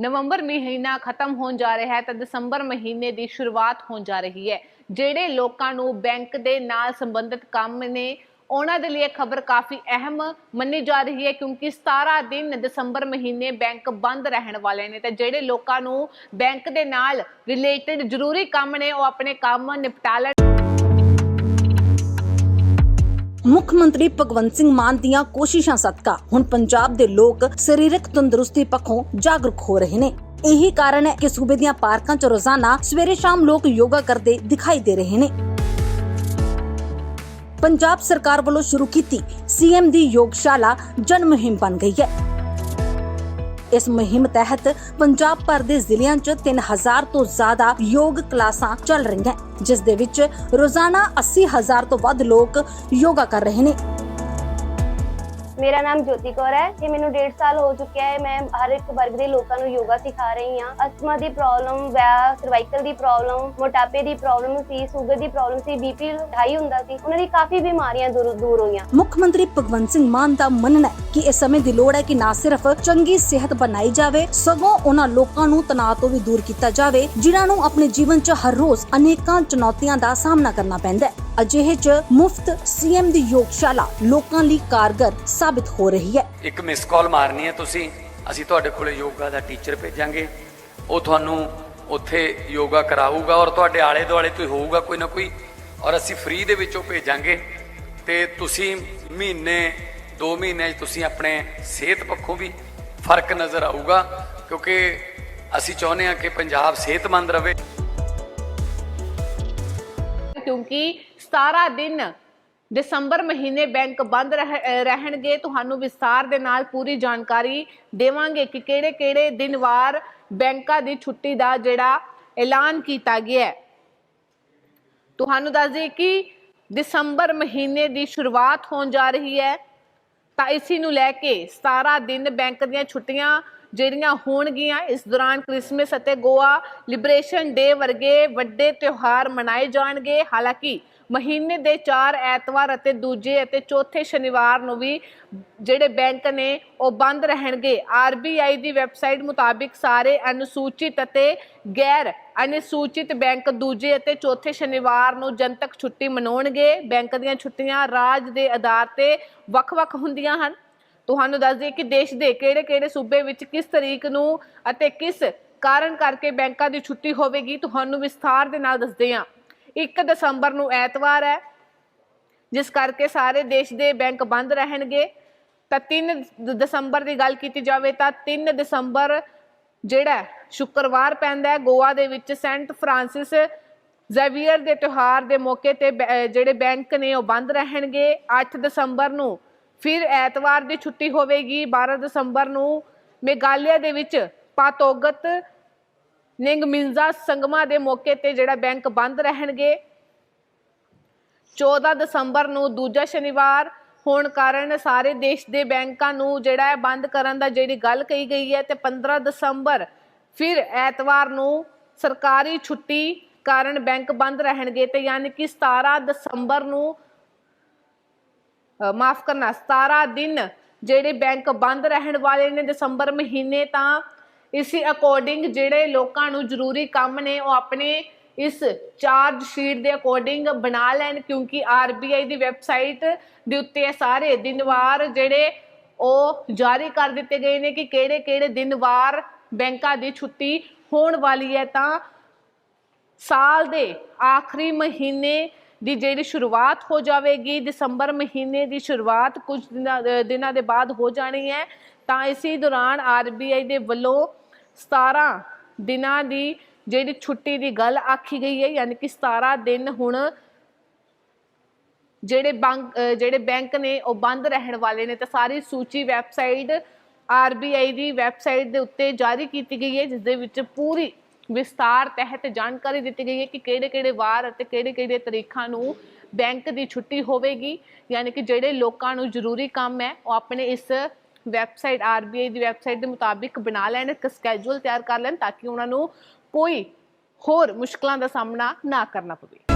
ਨਵੰਬਰ ਮਹੀਨਾ ਖਤਮ ਹੋਣ ਜਾ ਰਿਹਾ ਹੈ ਤਾਂ ਦਸੰਬਰ ਮਹੀਨੇ ਦੀ ਸ਼ੁਰੂਆਤ ਹੋਣ ਜਾ ਰਹੀ ਹੈ। ਜਿਹੜੇ ਲੋਕਾਂ ਨੂੰ ਬੈਂਕ ਦੇ ਨਾਲ ਸੰਬੰਧਿਤ ਕੰਮ ਨੇ, ਉਹਨਾਂ ਦੇ ਲਈ ਖਬਰ ਕਾਫੀ ਅਹਿਮ ਮੰਨੀ ਜਾ ਰਹੀ ਹੈ ਕਿਉਂਕਿ 17 ਦਿਨ ਦਸੰਬਰ ਮਹੀਨੇ ਬੈਂਕ ਬੰਦ ਰਹਿਣ ਵਾਲੇ ਨੇ। ਤੇ ਜਿਹੜੇ ਲੋਕਾਂ ਨੂੰ ਬੈਂਕ ਦੇ ਨਾਲ ਰਿਲੇਟਡ ਜ਼ਰੂਰੀ ਕੰਮ ਨੇ, ਉਹ ਆਪਣੇ ਕੰਮ ਨਿਪਟਾ ਲੈਣ। ਮੁੱਖ ਮੰਤਰੀ ਭਗਵੰਤ ਸਿੰਘ ਮਾਨ ਦੀਆਂ ਕੋਸ਼ਿਸ਼ਾਂ ਸਦਕਾ ਹੁਣ ਪੰਜਾਬ ਦੇ ਲੋਕ ਸਰੀਰਕ ਤੰਦਰੁਸਤੀ ਪੱਖੋਂ ਜਾਗਰੂਕ ਹੋ ਰਹੇ ਨੇ। ਇਹੀ ਕਾਰਨ ਹੈ ਕਿ ਸੂਬੇ ਦੀਆਂ ਪਾਰਕਾਂ 'ਚ ਰੋਜ਼ਾਨਾ ਸਵੇਰੇ ਸ਼ਾਮ ਲੋਕ ਯੋਗਾ ਕਰਦੇ ਦਿਖਾਈ ਦੇ ਰਹੇ ਨੇ। ਪੰਜਾਬ ਸਰਕਾਰ ਵੱਲੋਂ ਸ਼ੁਰੂ ਕੀਤੀ ਸੀਐਮ ਦੀ ਯੋਗਸ਼ਾਲਾ ਜਨ ਮੁਹਿੰਮ ਬਣ ਗਈ ਹੈ। ਇਸ ਮੁਹਿੰਮ ਤਹਿਤ ਪੰਜਾਬ ਭਰ ਦੇ ਜ਼ਿਲ੍ਹਿਆਂ 'ਚ 3000 ਤੋਂ ਜ਼ਿਆਦਾ ਯੋਗ ਕਲਾਸਾਂ ਚੱਲ ਰਹੀਆਂ, ਜਿਸ ਦੇ ਵਿੱਚ ਰੋਜ਼ਾਨਾ 80000 ਤੋਂ ਵੱਧ ਲੋਕ ਯੋਗਾ ਕਰ ਰਹੇ ਨੇ। ਮੇਰਾ ਨਾਮ ਜੋਤੀ ਕੌਰ ਹੈ ਤੇ ਮੈਨੂੰ 1.5 ਸਾਲ ਹੋ ਚੁੱਕਿਆ ਹੈ। ਮੈਂ ਹਰ ਇੱਕ ਵਰਗ ਦੇ ਲੋਕਾਂ ਨੂੰ ਯੋਗਾ ਸਿਖਾ ਰਹੀ ਹਾਂ। ਅਸਥਮਾ ਦੀ ਪ੍ਰੋਬਲਮ ਵੈ ਸਰਵਾਈਕਲ ਦੀ ਪ੍ਰੋਬਲਮ ਮੋਟਾਪੇ ਦੀ ਪ੍ਰੋਬਲਮ ਸੀ, ਸ਼ੂਗਰ ਦੀ ਪ੍ਰੋਬਲਮ ਸੀ ਬੀਪੀ ਹਾਈ ਹੁੰਦਾ ਸੀ। ਉਹਨਾਂ ਦੀ ਕਾਫੀ ਬਿਮਾਰੀਆਂ ਦੂਰ ਦੂਰ ਹੋਈਆਂ। ਮੁੱਖ ਮੰਤਰੀ ਭਗਵੰਤ ਸਿੰਘ ਮਾਨ ਦਾ ਮੰਨਣਾ ਹੈ ਕਿ ਇਸ ਸਮੇਂ ਦੀ ਲੋੜ ਹੈ ਕਿ ਨਾ ਸਿਰਫ ਚੰਗੀ ਸਿਹਤ ਬਣਾਈ ਜਾਵੇ, ਸਗੋਂ ਉਹਨਾਂ ਲੋਕਾਂ ਨੂੰ ਤਣਾਅ ਤੋਂ ਵੀ ਦੂਰ ਕੀਤਾ ਜਾਵੇ, ਜਿਨ੍ਹਾਂ ਨੂੰ ਆਪਣੇ ਜੀਵਨ 'ਚ ਹਰ ਰੋਜ਼ ਅਨੇਕਾਂ ਚੁਣੌਤੀਆਂ ਦਾ ਸਾਹਮਣਾ ਕਰਨਾ ਪੈਂਦਾ ਹੈ। ਅਜਿਹੇ 'ਚ ਮੁਫਤ ਸੀਐਮ ਦੀ ਯੋਗਸ਼ਾਲਾ ਲੋਕਾਂ ਲਈ ਕਾਰਗਰ ਸਾਬਿਤ ਹੋ ਰਹੀ ਹੈ। ਇੱਕ ਮਿਸ ਕਾਲ ਮਾਰਨੀ ਹੈ ਤੁਸੀਂ। ਅਸੀਂ ਤੁਹਾਡੇ ਕੋਲੇ ਯੋਗਾ ਦਾ ਟੀਚਰ ਭੇਜਾਂਗੇ। ਉਹ ਤੁਹਾਨੂੰ ਉੱਥੇ ਯੋਗਾ ਕਰਾਊਗਾ ਔਰ ਤੁਹਾਡੇ ਆਲੇ ਦੁਆਲੇ ਕੋਈ ਹੋਊਗਾ ਕੋਈ ਨਾ ਕੋਈ। ਔਰ ਅਸੀਂ ਫ੍ਰੀ ਦੇ ਵਿੱਚ ਉਹ ਭੇਜਾਂਗੇ। ਤੇ ਤੁਸੀਂ ਮਹੀਨੇ 2 ਮਹੀਨੇ 'ਚ ਤੁਸੀਂ ਆਪਣੇ ਸਿਹਤ ਪੱਖੋਂ ਵੀ ਫ਼ਰਕ ਨਜ਼ਰ ਆਊਗਾ। ਕਿਉਂਕਿ ਅਸੀਂ ਚਾਹੁੰਦੇ ਹਾਂ ਕਿ ਪੰਜਾਬ ਸਿਹਤਮੰਦ ਰਹੇ। ਕਿਉਂਕਿ 17 ਦਿਨ ਦਸੰਬਰ ਮਹੀਨੇ ਬੈਂਕ ਬੰਦ ਰਹਿਣਗੇ। ਤੁਹਾਨੂੰ ਵਿਸਥਾਰ ਦੇ ਨਾਲ ਪੂਰੀ ਜਾਣਕਾਰੀ ਦੇਵਾਂਗੇ ਕਿ ਕਿਹੜੇ-ਕਿਹੜੇ ਦਿਨ ਵਾਰ ਬੈਂਕਾਂ ਦੀ ਛੁੱਟੀ ਦਾ ਜਿਹੜਾ ਐਲਾਨ ਕੀਤਾ ਗਿਆ ਹੈ। ਤੁਹਾਨੂੰ ਦੱਸ ਦਈਏ ਕਿ ਦਸੰਬਰ ਮਹੀਨੇ ਦੀ ਸ਼ੁਰੂਆਤ ਹੋਣ ਜਾ ਰਹੀ ਹੈ। ਤਾਂ ਇਸੀ ਨੂੰ ਲੈ ਕੇ 17 ਦਿਨ ਬੈਂਕ ਦੀਆਂ ਛੁੱਟੀਆਂ ਜਿਹੜੀਆਂ ਹੋਣਗੀਆਂ, ਇਸ ਦੌਰਾਨ ਕ੍ਰਿਸਮਸ ਅਤੇ ਗੋਆ ਲਿਬਰੇਸ਼ਨ ਡੇ ਵਰਗੇ ਵੱਡੇ ਤਿਉਹਾਰ ਮਨਾਏ ਜਾਣਗੇ। ਹਾਲਾਂਕਿ ਮਹੀਨੇ ਦੇ 4 ਐਤਵਾਰ ਅਤੇ ਦੂਜੇ ਅਤੇ ਚੌਥੇ ਸ਼ਨੀਵਾਰ ਨੂੰ ਵੀ ਜਿਹੜੇ ਬੈਂਕ ਨੇ ਉਹ ਬੰਦ ਰਹਿਣਗੇ। ਆਰਬੀਆਈ ਦੀ ਵੈਬਸਾਈਟ ਮੁਤਾਬਿਕ ਸਾਰੇ ਅਨੁਸੂਚਿਤ ਅਤੇ ਗੈਰ ਅਨੁਸੂਚਿਤ ਬੈਂਕ ਦੂਜੇ ਅਤੇ ਚੌਥੇ ਸ਼ਨੀਵਾਰ ਨੂੰ ਜਨਤਕ ਛੁੱਟੀ ਮਨਾਉਣਗੇ। ਬੈਂਕ ਦੀਆਂ ਛੁੱਟੀਆਂ ਰਾਜ ਦੇ ਆਧਾਰ ਤੇ ਵੱਖ-ਵੱਖ ਹੁੰਦੀਆਂ ਹਨ। ਤੁਹਾਨੂੰ ਦੱਸ ਦਈਏ ਕਿ ਦੇਸ਼ ਦੇ ਕਿਹੜੇ-ਕਿਹੜੇ ਸੂਬੇ ਵਿੱਚ ਕਿਸ ਤਰੀਕ ਨੂੰ ਅਤੇ ਕਿਸ ਕਾਰਨ ਕਰਕੇ ਬੈਂਕਾਂ ਦੀ ਛੁੱਟੀ ਹੋਵੇਗੀ, ਤੁਹਾਨੂੰ ਵਿਸਥਾਰ ਦੇ ਨਾਲ ਦੱਸਦੇ ਹਾਂ। 1 ਦਸੰਬਰ ਨੂੰ ਐਤਵਾਰ ਹੈ, ਜਿਸ ਕਰਕੇ ਸਾਰੇ ਦੇਸ਼ ਦੇ ਬੈਂਕ ਬੰਦ ਰਹਿਣਗੇ। ਤਾਂ 3 ਦਸੰਬਰ ਦੀ ਗੱਲ ਕੀਤੀ ਜਾਵੇ ਤਾਂ 3 ਦਸੰਬਰ ਜਿਹੜਾ ਸ਼ੁੱਕਰਵਾਰ ਪੈਂਦਾ ਹੈ। ਗੋਆ ਦੇ ਵਿੱਚ ਸੈਂਟ ਫਰਾਂਸਿਸ ਜ਼ੈਵੀਅਰ ਦੇ ਤਿਉਹਾਰ ਦੇ ਮੌਕੇ ਤੇ ਬੈ- ਜਿਹੜੇ ਬੈਂਕ ਨੇ ਉਹ ਬੰਦ ਰਹਿਣਗੇ। 8 ਦਸੰਬਰ ਨੂੰ ਫਿਰ ਐਤਵਾਰ ਦੀ ਛੁੱਟੀ ਹੋਵੇਗੀ। 12 ਦਸੰਬਰ ਨੂੰ ਮੇਘਾਲਿਆ ਦੇ ਵਿੱਚ ਪਾਤੋਗਤ ਨਿੰਗਮਿੰਜ਼ਾ ਸੰਗਮਾ ਦੇ ਮੌਕੇ ਤੇ ਜਿਹੜਾ ਬੈਂਕ ਬੰਦ ਰਹਿਣਗੇ। 14 ਦਸੰਬਰ ਨੂੰ ਦੂਜਾ ਸ਼ਨੀਵਾਰ, ਹੋਣ ਕਾਰਨ ਸਾਰੇ ਦੇਸ਼ ਦੇ ਬੈਂਕਾਂ ਨੂੰ ਜਿਹੜਾ ਹੈ ਬੰਦ ਕਰਨ ਦਾ ਜਿਹੜੀ ਗੱਲ ਕਹੀ ਗਈ ਹੈ ਤੇ 15 ਦਸੰਬਰ, ਫਿਰ ਐਤਵਾਰ ਨੂੰ ਸਰਕਾਰੀ ਛੁੱਟੀ ਕਾਰਨ ਬੈਂਕ ਬੰਦ ਰਹਿਣਗੇ ਤੇ ਯਾਨੀ ਕਿ 17 ਦਸੰਬਰ ਨੂੰ ਮਾਫ ਕਰਨਾ 17 ਦਿਨ ਜਿਹੜੇ ਬੈਂਕ ਬੰਦ ਰਹਿਣ ਵਾਲੇ ਨੇ ਦਸੰਬਰ ਮਹੀਨੇ ਤਾਂ ਇਸੇ ਅਕੋਰਡਿੰਗ ਜਿਹੜੇ ਲੋਕਾਂ ਨੂੰ ਜ਼ਰੂਰੀ ਕੰਮ ਨੇ, ਉਹ ਆਪਣੇ ਇਸ ਚਾਰਜ ਸ਼ੀਟ ਦੇ ਅਕੋਰਡਿੰਗ ਬਣਾ ਲੈਣ, ਕਿਉਂਕਿ ਆਰਬੀਆਈ ਦੀ ਵੈਬਸਾਈਟ ਦੇ ਉੱਤੇ ਇਹ ਸਾਰੇ ਦਿਨਵਾਰ ਜਿਹੜੇ ਉਹ ਜਾਰੀ ਕਰ ਦਿੱਤੇ ਗਏ ਨੇ ਕਿ ਕਿਹੜੇ-ਕਿਹੜੇ ਦਿਨਵਾਰ ਬੈਂਕਾਂ ਦੀ ਛੁੱਟੀ ਹੋਣ ਵਾਲੀ ਹੈ, ਤਾਂ ਸਾਲ ਦੇ ਆਖਰੀ ਮਹੀਨੇ ਦੀ ਜਿਹੜੀ ਸ਼ੁਰੂਆਤ ਹੋ ਜਾਵੇਗੀ, ਦਸੰਬਰ ਮਹੀਨੇ ਦੀ ਸ਼ੁਰੂਆਤ ਕੁਝ ਦਿਨਾਂ ਦਿਨਾਂ ਦੇ ਬਾਅਦ ਹੋ ਜਾਣੀ ਹੈ, ਤਾਂ ਇਸੇ ਦੌਰਾਨ ਆਰਬੀਆਈ ਦੇ ਵੱਲੋਂ 17 ਦਿਨਾਂ ਦੀ ਜਿਹੜੀ ਛੁੱਟੀ ਦੀ ਗੱਲ ਆਖੀ ਗਈ ਹੈ, ਯਾਨੀ ਕਿ 17 ਦਿਨ ਹੁਣ ਜਿਹੜੇ ਬੈਂਕ ਜਿਹੜੇ ਬੈਂਕ ਨੇ, ਉਹ ਬੰਦ ਰਹਿਣ ਵਾਲੇ ਨੇ। ਤਾਂ ਸਾਰੀ ਸੂਚੀ ਵੈਬਸਾਈਟ ਆਰਬੀਆਈ ਦੀ ਵੈਬਸਾਈਟ ਦੇ ਉੱਤੇ ਜਾਰੀ ਕੀਤੀ ਗਈ ਹੈ, ਜਿਸ ਦੇ ਵਿੱਚ ਪੂਰੀ ਵਿਸਤਾਰ ਤਹਿਤ ਜਾਣਕਾਰੀ ਦਿੱਤੀ ਗਈ ਹੈ ਕਿ ਕਿਹੜੇ-ਕਿਹੜੇ ਵਾਰ ਅਤੇ ਕਿਹੜੇ-ਕਿਹੜੇ ਤਰੀਕਾਂ ਨੂੰ ਬੈਂਕ ਦੀ ਛੁੱਟੀ ਹੋਵੇਗੀ। ਯਾਨੀ ਕਿ ਜਿਹੜੇ ਲੋਕਾਂ ਨੂੰ ਜ਼ਰੂਰੀ ਕੰਮ ਹੈ, ਉਹ ਆਪਣੇ ਇਸ ਵੈਬਸਾਈਟ ਆਰਬੀਆਈ ਦੀ ਵੈਬਸਾਈਟ ਦੇ ਮੁਤਾਬਿਕ ਬਣਾ ਲੈਣ, ਇੱਕ ਸਕੇਜੂਲ ਤਿਆਰ ਕਰ ਲੈਣ, ਤਾਂ ਕਿ ਉਹਨਾਂ ਨੂੰ ਕੋਈ ਹੋਰ ਮੁਸ਼ਕਲਾਂ ਦਾ ਸਾਹਮਣਾ ਨਾ ਕਰਨਾ ਪਵੇ।